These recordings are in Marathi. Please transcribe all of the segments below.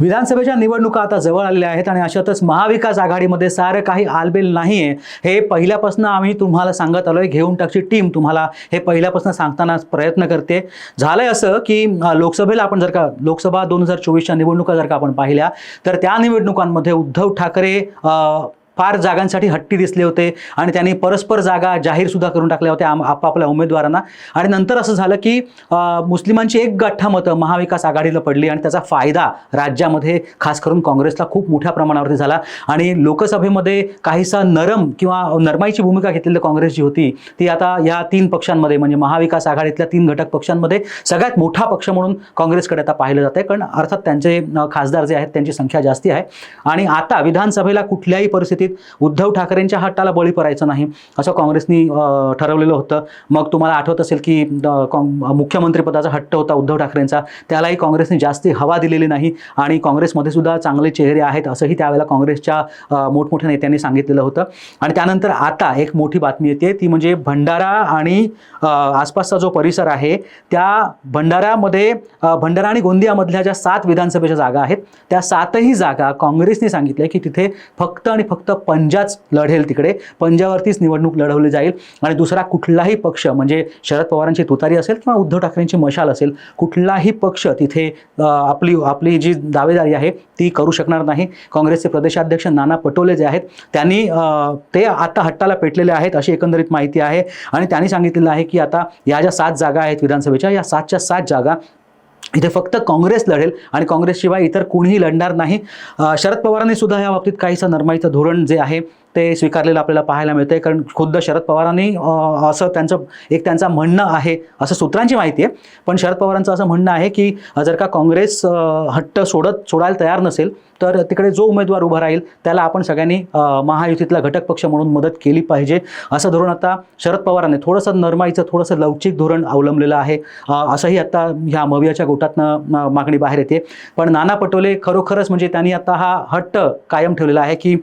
विधानसभेच्या निवडणुका आता जवळ आलेल्या आहेत आणि अशातच महाविकास आघाडीमध्ये सारं काही आलबेल नाही आहे हे पहिल्यापासून आम्ही तुम्हाला सांगत आलोय. घेऊन टाकची टीम तुम्हाला हे पहिल्यापासून सांगताना प्रयत्न करते. झालंय असं की लोकसभेला आपण जर का लोकसभा दोन हजार चोवीसच्या निवडणुका जर का आपण पाहिल्या तर त्या निवडणुकांमध्ये उद्धव ठाकरे फार जागांसाठी हट्टी दिसले होते आणि त्यांनी परस्पर जागा जाहीरसुद्धा करून टाकल्या होत्या आपापल्या उमेदवारांना. आणि नंतर असं झालं की मुस्लिमांची एक गठ्ठा मतं महाविकास आघाडीला पडली आणि त्याचा फायदा राज्यामध्ये खास करून काँग्रेसला खूप मोठ्या प्रमाणावरती झाला. आणि लोकसभेमध्ये काहीसा नरम किंवा नरमाईची भूमिका घेतलेली काँग्रेस जी होती ती आता या तीन पक्षांमध्ये म्हणजे महाविकास आघाडीतल्या तीन घटक पक्षांमध्ये सगळ्यात मोठा पक्ष म्हणून काँग्रेसकडे आता पाहिलं जातं कारण अर्थात त्यांचे खासदार जे आहेत त्यांची संख्या जास्ती आहे. आणि आता विधानसभेला कुठल्याही परिस्थितीत उद्धव ठाकरेंच्या हट्टाला बळी पडायचं नाही. असं काँग्रेसनी ठरवलेलं होतं. मग तुम्हाला आठवत असेल की मुख्यमंत्रीपदाचा हट्ट होता उद्धव ठाकरेंचा. त्यालाही काँग्रेसने जास्ती हवा दिलेली नाही आणि काँग्रेसमध्ये सुद्धा चांगले चेहरे आहेत असंही त्यावेळेला काँग्रेसच्या मोठमोठ्या नेत्यांनी सांगितलेलं होतं. आणि त्यानंतर आता एक मोठी बातमी येते ती म्हणजे भंडारा आणि आसपासचा जो परिसर आहे त्या भंडाऱ्यामध्ये भंडारा आणि गोंदियामधल्या ज्या सात विधानसभेच्या जागा आहेत त्या सातही जागा काँग्रेसने सांगितल्या की तिथे फक्त आणि फक्त पंजाच लढेल तिकडे. पंजावरतीच निवडणूक लढवली जाईल. आणि दुसरा कुठलाही पक्ष म्हणजे शरद पवारांची तुतारी असेल किंवा उद्धव ठाकरेंची मशाल असेल कुठलाही पक्ष तिथे आपली आपली जी दावेदारी आहे ती करू शकणार नाही. काँग्रेसचे प्रदेशाध्यक्ष नाना पटोले जे आहेत त्यांनी ते आता हट्टाला पेटलेले आहेत अशी एकंदरीत माहिती आहे. आणि त्यांनी सांगितलेलं आहे की आता या ज्या सात जागा आहेत विधानसभेच्या या सातच्या सात जागा इथे फक्त काँग्रेस लढेल आणि काँग्रेसशिवाय इतर कोणीही लढणार नाही. शरद पवारांनी सुद्धा या बाबतीत काहीसा नरमाईचं धोरण जे आहे ते स्वीकारलेलं आपल्याला पाहायला मिळतं आहे कारण खुद्द शरद पवारांनी असं त्यांचं एक त्यांचं म्हणणं आहे असं सूत्रांची माहिती आहे. पण शरद पवारांचं असं म्हणणं आहे की जर का काँग्रेस हट्ट सोडत सोडायला तयार नसेल तर तिकडे जो उमेदवार उभा राहील त्याला आपण सगळ्यांनी महायुतीतला घटक पक्ष म्हणून मदत केली पाहिजे. असं धोरण आता शरद पवारांनी थोडंसं नरमाईचं थोडंसं लवचिक धोरण अवलंबलेलं आहे. असंही आता ह्या मवियाच्या गोटातनं मागणी बाहेर येते. पण नाना पटोले खरोखरच म्हणजे त्यांनी आता हा हट्ट कायम ठेवलेला आहे की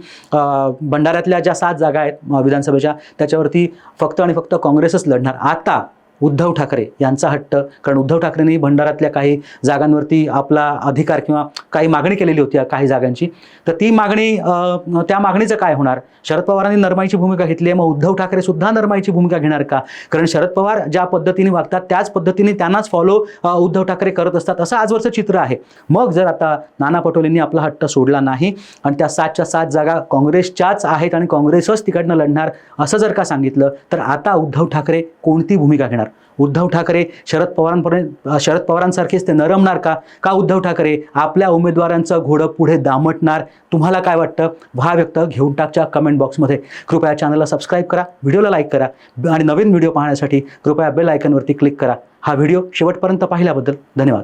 भंडारा भारतातल्या ज्या सात जागा आहेत विधानसभेच्या त्याच्यावरती फक्त आणि फक्त काँग्रेसच लढणार. आता उद्धव ठाकरे यांचा हट्ट. कारण उद्धव ठाकरेंनी भंडारातल्या काही जागांवरती आपला अधिकार किंवा काही मागणी केलेली होती काही जागांची. तर ती मागणी त्या मागणीचं काय होणार? शरद पवारांनी नरमाईची भूमिका घेतली आहे. मग उद्धव ठाकरे सुद्धा नरमाईची भूमिका घेणार का? कारण शरद पवार ज्या पद्धतीने वागतात त्याच पद्धतीने त्यांनाच फॉलो उद्धव ठाकरे करत असतात. असं आजवरचं चित्र आहे. मग जर आता नाना पटोलेंनी आपला हट्ट सोडला नाही आणि त्या सातच्या सात जागा काँग्रेसच्याच आहेत आणि काँग्रेसच तिकडनं लढणार असं जर का सांगितलं तर आता उद्धव ठाकरे कोणती भूमिका घेणार? उद्धव ठाकरे शरद पवारांपर्यंत शरद पवारांसारखेच ते नरमणार का? का उद्धव ठाकरे आपल्या उमेदवारांचं घोडं पुढे दामटणार? तुम्हाला काय वाटतं? व्हा व्यक्त घेऊन टाकच्या कमेंट बॉक्समध्ये कृपया चॅनलला सबस्क्राईब करा व्हिडिओला लाईक करा आणि नवीन व्हिडिओ पाहण्यासाठी कृपया बेल आयकनवरती क्लिक करा. हा व्हिडिओ शेवटपर्यंत पाहिल्याबद्दल धन्यवाद.